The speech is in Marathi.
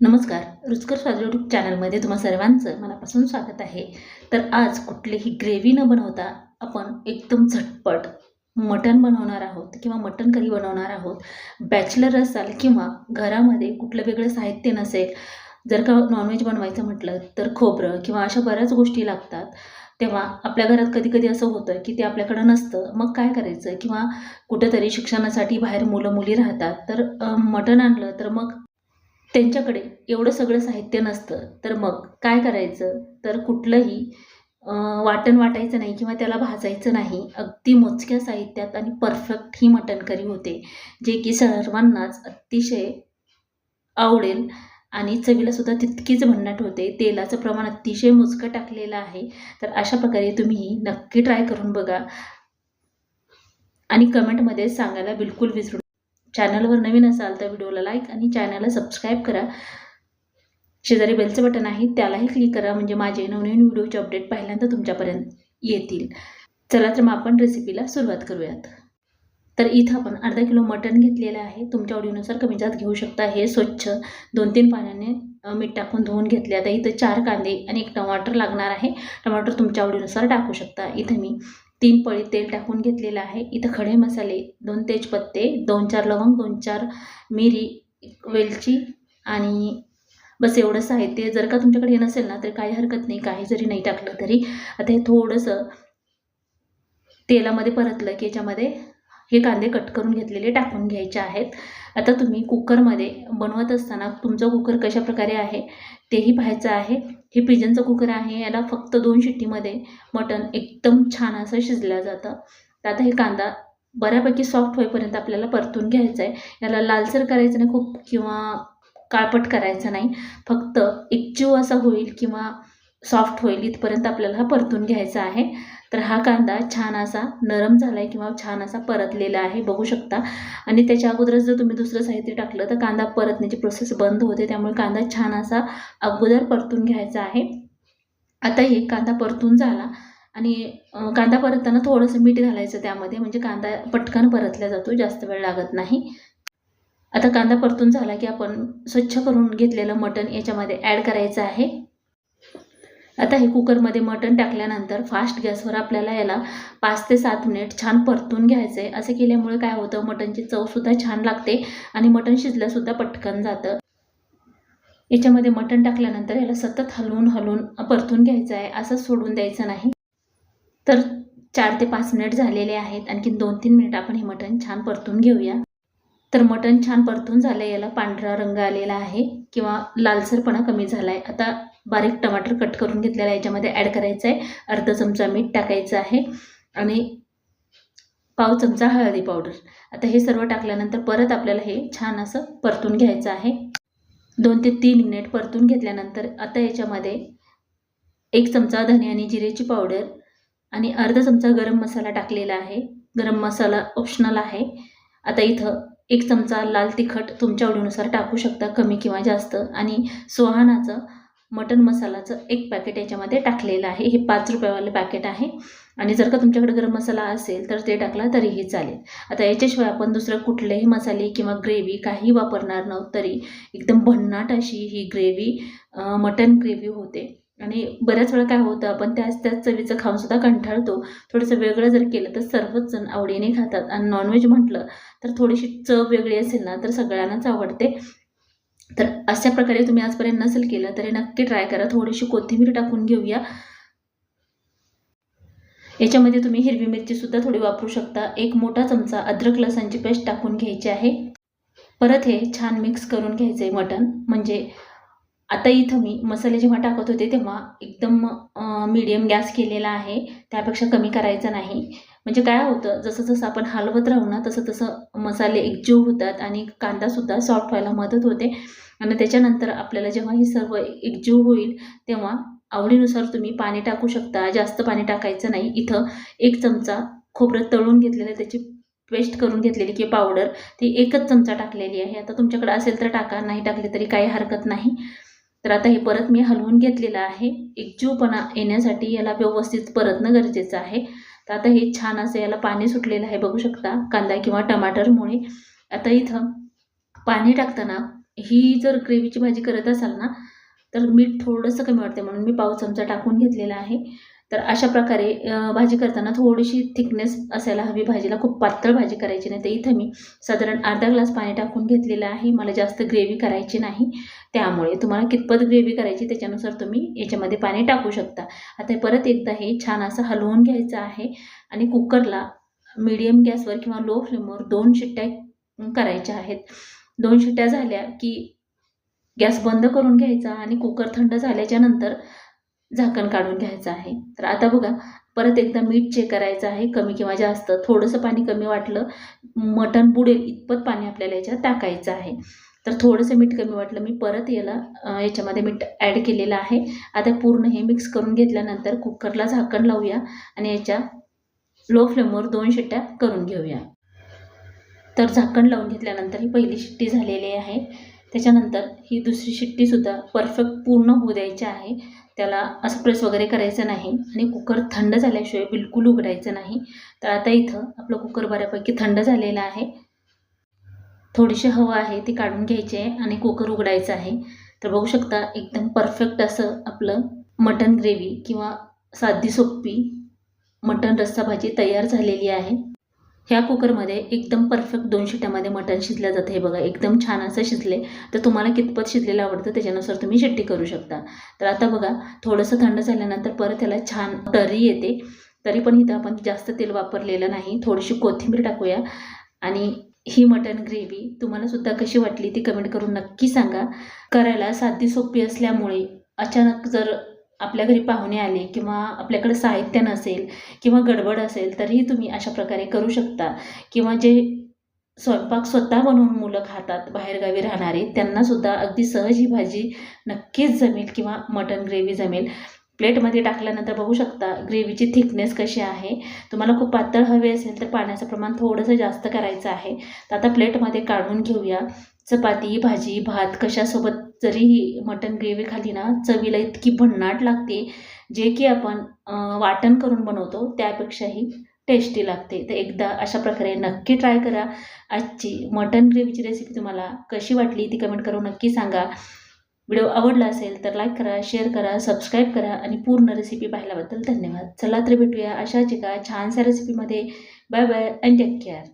नमस्कार रुचकर स्वाद यूट्यूब चॅनलमध्ये तुम्हा सर्वांचं मनापासून स्वागत आहे. तर आज कुठलीही ग्रेव्ही न बनवता आपण एकदम झटपट मटण बनवणार आहोत किंवा मटण करी बनवणार आहोत. बॅचलर असाल किंवा घरामध्ये कुठलं वेगळं साहित्य नसेल जर का नॉनव्हेज बनवायचं म्हटलं तर खोबरं किंवा अशा बऱ्याच गोष्टी लागतात. तेव्हा आपल्या घरात कधी कधी असं होतं की ते आपल्याकडं नसतं मग काय करायचं? किंवा कुठंतरी शिक्षणासाठी बाहेर मुलं मुली राहतात तर मटण आणलं तर मग त्यांच्याकडे एवढं सगळं साहित्य नसतं तर मग काय करायचं? तर कुठलंही वाटण वाटायचं नाही किंवा त्याला भाजायचं नाही. अगदी मोजक्या साहित्यात आणि परफेक्ट ही मटण करी होते जे की सर्वांनाच अतिशय आवडेल आणि चवीला सुद्धा तितकीच भन्नाट होते. तेलाचं प्रमाण अतिशय मोजकं टाकलेलं आहे. तर अशा प्रकारे तुम्ही नक्की ट्राय करून बघा आणि कमेंटमध्ये सांगायला बिलकुल विसरू चॅनलवर नवीन असाल तर व्हिडिओला लाईक आणि चॅनलला सबस्क्राईब करा. शेजारी बेलचं बटन आहे त्यालाही क्लिक करा. म्हणजे माझे नवनवीन व्हिडिओचे अपडेट पहिल्यांदा तुमच्यापर्यंत येतील. चला तर मग आपण रेसिपीला सुरुवात करूयात. तर इथं आपण अर्धा किलो मटण घेतलेलं आहे. तुमच्या आवडीनुसार कमी जास्त घेऊ शकता. हे स्वच्छ दोन तीन पाण्याने मीठ टाकून धुवून घेतले. आता इथं चार कांदे आणि एक टमाटर लागणार आहे. टमाटर तुमच्या आवडीनुसार टाकू शकता. इथं मी तीन पळी तेल टाकून घेतलेलं आहे. इथं खडे मसाले दोन तेजपत्ते दोन चार लवंग दोन चार मिरी वेलची आणि बस एवढं साहित्य जर का तुमच्याकडे हे नसेल ना तर काही हरकत नाही. काही जरी नाही टाकलं तरी. आता हे थोडंसं तेलामध्ये परतलं की याच्यामध्ये हे कांदे कट करून घेतलेले टाकून घ्यायचे आहेत. आता तुम्ही कुकरमध्ये बनवत असताना तुमचं कुकर कशा प्रकारे आहे तेही पाहायचं आहे. हे पिजनचं कुकर आहे याला फक्त दोन शिट्टीमध्ये मटण एकदम छान असं शिजलं जातं. तर आता हे कांदा बऱ्यापैकी सॉफ्ट होईपर्यंत आपल्याला परतून घ्यायचं आहे याला लालसर करायचं नाही खूप किंवा काळपट करायचं नाही. फक्त एकजीव असा होईल किंवा सॉफ्ट होईल इथपर्यंत आपल्याला हा परतून घ्यायचा आहे. तर हा कांदा छान असा नरम झाला आहे किंवा छान असा परतलेला आहे बघू शकता. आणि त्याच्या अगोदरच जर तुम्ही दुसरं साहित्य टाकलं तर कांदा परतण्याची प्रोसेस बंद होते. त्यामुळे कांदा छान असा अगोदर परतून घ्यायचा आहे. आता हे कांदा परतून झाला आणि कांदा परतताना थोडंसं मीठ घालायचं त्यामध्ये. म्हणजे कांदा पटकन परतला जातो जास्त वेळ लागत नाही. आता कांदा परतून झाला की आपण स्वच्छ करून घेतलेलं मटण याच्यामध्ये ॲड करायचं आहे. आता हे कुकरमध्ये मटण टाकल्यानंतर फास्ट गॅसवर आपल्याला याला पाच ते सात मिनिट छान परतून घ्यायचं आहे असं केल्यामुळे काय होतं मटणची चवसुद्धा छान लागते आणि मटण शिजल्यासुद्धा पटकन जातं. याच्यामध्ये मटण टाकल्यानंतर याला सतत हलवून हलवून परतून घ्यायचं आहे असं सोडून द्यायचं नाही. तर चार ते पाच मिनिट झालेले आहेत. आणखीन दोन तीन मिनिट आपण हे मटण छान परतून घेऊया. तर मटण छान परतून झालं याला पांढरा रंग आलेला आहे किंवा लालसरपणा कमी झाला आहे आता बारीक टमाटर कट करून घेतलेला याच्यामध्ये ॲड करायचं आहे अर्धा चमचा मीठ टाकायचं आहे आणि पाव चमचा हळदी पावडर आता हे सर्व टाकल्यानंतर परत आपल्याला हे छान असं परतून घ्यायचं आहे. दोन ते तीन मिनिट परतून घेतल्यानंतर आता याच्यामध्ये एक चमचा धने आणि जिरेची पावडर आणि अर्धा चमचा गरम मसाला टाकलेला आहे. गरम मसाला ऑप्शनल आहे. आता इथं एक चमचा लाल तिखट तुमच्या आवडीनुसार टाकू शकता कमी किंवा जास्त. आणि सुहानाचं मटन मसालाचं एक पॅकेट याच्यामध्ये टाकलेलं आहे. हे पाच रुपयावालं पॅकेट आहे. आणि जर का तुमच्याकडे गरम मसाला असेल तर ते टाकला तरीही चालेल. आता याच्याशिवाय आपण दुसरं कुठलेही मसाले किंवा ग्रेव्ही काही वापरणार नव्हत तरी एकदम भन्नाट अशी ही ग्रेव्ही मटन ग्रेव्ही होते. आणि बऱ्याच वेळा काय होतं आपण त्याच त्याच चवीचं खाऊनसुद्धा कंटाळतो. थोडंसं वेगळं जर केलं तर सर्वच जण आवडीने खातात. आणि नॉनव्हेज म्हटलं तर थोडीशी चव वेगळी असेल ना तर सगळ्यांनाच आवडते. तर अशा प्रकारे तुम्ही आजपर्यंत नसेल केलं तरी नक्की ट्राय करा. थोडीशी कोथिंबीर टाकून घेऊया. याच्यामध्ये तुम्ही हिरवी मिरचीसुद्धा थोडी वापरू शकता. एक मोठा चमचा अद्रक लसणची पेस्ट टाकून घ्यायची आहे. परत हे छान मिक्स करून घ्यायचं आहे मटण. म्हणजे आता इथं मी मसाले जेव्हा टाकत होते तेव्हा एकदम मीडियम गॅस केलेला आहे. त्यापेक्षा कमी करायचा नाही. म्हणजे काय होतं जसं जसं आपण हलवत राहू ना तसं तसं मसाले एकजीव होतात आणि कांदासुद्धा सॉफ्ट व्हायला मदत होते. आणि त्याच्यानंतर आपल्याला जेव्हा हे सर्व एकजीव होईल तेव्हा आवडीनुसार तुम्ही पाणी टाकू शकता. जास्त पाणी टाकायचं नाही. इथं एक चमचा खोबरं तळून घेतलेलं त्याची पेस्ट करून घेतलेली की पावडर ती एकच चमचा टाकलेली आहे. आता तुमच्याकडे असेल तर टाका नाही टाकली तरी काही हरकत नाही. तर आता हे परत मी हलवून घेतलेलं आहे. एकजीवपणा येण्यासाठी याला व्यवस्थित परतणं गरजेचं आहे. तर आता हे छान असं याला पाणी सुटलेलं आहे बघू शकता. कांदा किंवा टमाटरमुळे. आता इथं पाणी टाकताना ही जर ग्रेव्हीची भाजी करत असाल ना तर मीठ थोडंसं कमी वाटते म्हणून मी पाव चमचा टाकून घेतलेला आहे. तर अशा प्रकारे भाजी करताना थोडीशी थिकनेस असायला हवी. भाजीला खूप पातळ भाजी करायची नाही तर इथं मी साधारण अर्धा ग्लास पाणी टाकून घेतलेलं आहे. मला जास्त ग्रेव्ही करायची नाही. त्यामुळे तुम्हाला कितपत ग्रेव्ही करायची त्याच्यानुसार तुम्ही याच्यामध्ये पाणी टाकू शकता. आता हे परत एकदा हे छान असं हलवून घ्यायचं आहे आणि कुकरला मीडियम गॅसवर किंवा लो फ्लेमवर दोन शिट्ट्या करायच्या आहेत. दोन शिट्ट्या झाल्या की गॅस बंद करून घ्यायचा आणि कुकर थंड झाल्याच्यानंतर झाकण काढून घ्यायचं आहे. तर आता बघा परत एकदा मीठ चेक करायचं आहे. कमी किंवा जास्त थोडंसं पाणी कमी वाटलं मटण बुडेल इतपत पाणी आपल्याला याच्यात टाकायचं आहे. तर थोडंसं मीठ कमी वाटलं मी परत याला याच्यामध्ये मीठ ॲड केलेलं आहे. आता पूर्ण हे मिक्स करून घेतल्यानंतर कुकरला झाकण लावूया आणि याच्या लो फ्लेमवर दोन शिट्ट्या करून घेऊया. तर झाकण लावून घेतल्यानंतर ही पहिली शिट्टी झालेली आहे. त्याच्यानंतर ही दुसरी शिट्टीसुद्धा परफेक्ट पूर्ण होऊ द्यायची आहे. त्याला असं प्रेस वगैरे करायचं नाही आणि कुकर थंड झाल्याशिवाय बिलकुल उघडायचं नाही. तर आता इथं आपलं कुकर बऱ्यापैकी थंड झालेलं आहे. थोडीशी हवा आहे ती काढून घ्यायची आहे आणि कुकर उघडायचं आहे. तर बघू शकता एकदम परफेक्ट असं आपलं मटन ग्रेव्ही किंवा साधी सोपी मटन रस्सा भाजी तयार झालेली आहे. ह्या कुकरमध्ये एकदम परफेक्ट दोन शिट्ट्यामध्ये मटण शिजलं जातं. हे बघा एकदम छान असं शिजले तर तुम्हाला कितपत शिजलेलं आवडतं त्याच्यानुसार तुम्ही शिट्टी करू शकता. तर आता बघा थोडंसं थंड झाल्यानंतर परत त्याला छान तरी येते. तरी पण इथं आपण जास्त तेल वापरलेलं नाही. थोडीशी कोथिंबीर टाकूया. आणि ही मटन ग्रेव्ही तुम्हाला सुद्धा कशी वाटली ती कमेंट करून नक्की सांगा. करायला साधी सोपी असल्यामुळे अचानक जर आपल्या घरी पाहुणे आले किंवा आपल्याकडे साहित्य नसेल किंवा गडबड असेल तरीही तुम्ही अशा प्रकारे करू शकता. किंवा जे स्वयंपाक स्वतः बनवून मुलं खातात बाहेरगावी राहणारे त्यांनासुद्धा अगदी सहज ही भाजी नक्कीच जमेल किंवा मटन ग्रेव्ही जमेल. प्लेटमध्ये टाकल्यानंतर बघू शकता ग्रेव्हीची थिकनेस कशी आहे. तुम्हाला खूप पातळ हवे असेल तर पाण्याचं प्रमाण थोडंसं जास्त करायचं आहे. तर आता प्लेटमध्ये काढून घेऊया. चपाती भाजी भात कशासोबत जरी ही मटन ग्रेव्ही खाली ना चवीला इतकी भन्नाट लागते जे की आपण वाटण करून बनवतो त्यापेक्षाही टेस्टी लागते. तर एकदा अशा प्रकारे नक्की ट्राय करा. आजची मटन ग्रेव्हीची रेसिपी तुम्हाला कशी वाटली ती कमेंट करून नक्की सांगा. व्हिडिओ आवडला असेल तर लाईक करा शेअर करा सबस्क्राईब करा आणि पूर्ण रेसिपी पाहिल्याबद्दल धन्यवाद. चला तर भेटूया अशाच एका छानशा रेसिपीमध्ये bye bye and take care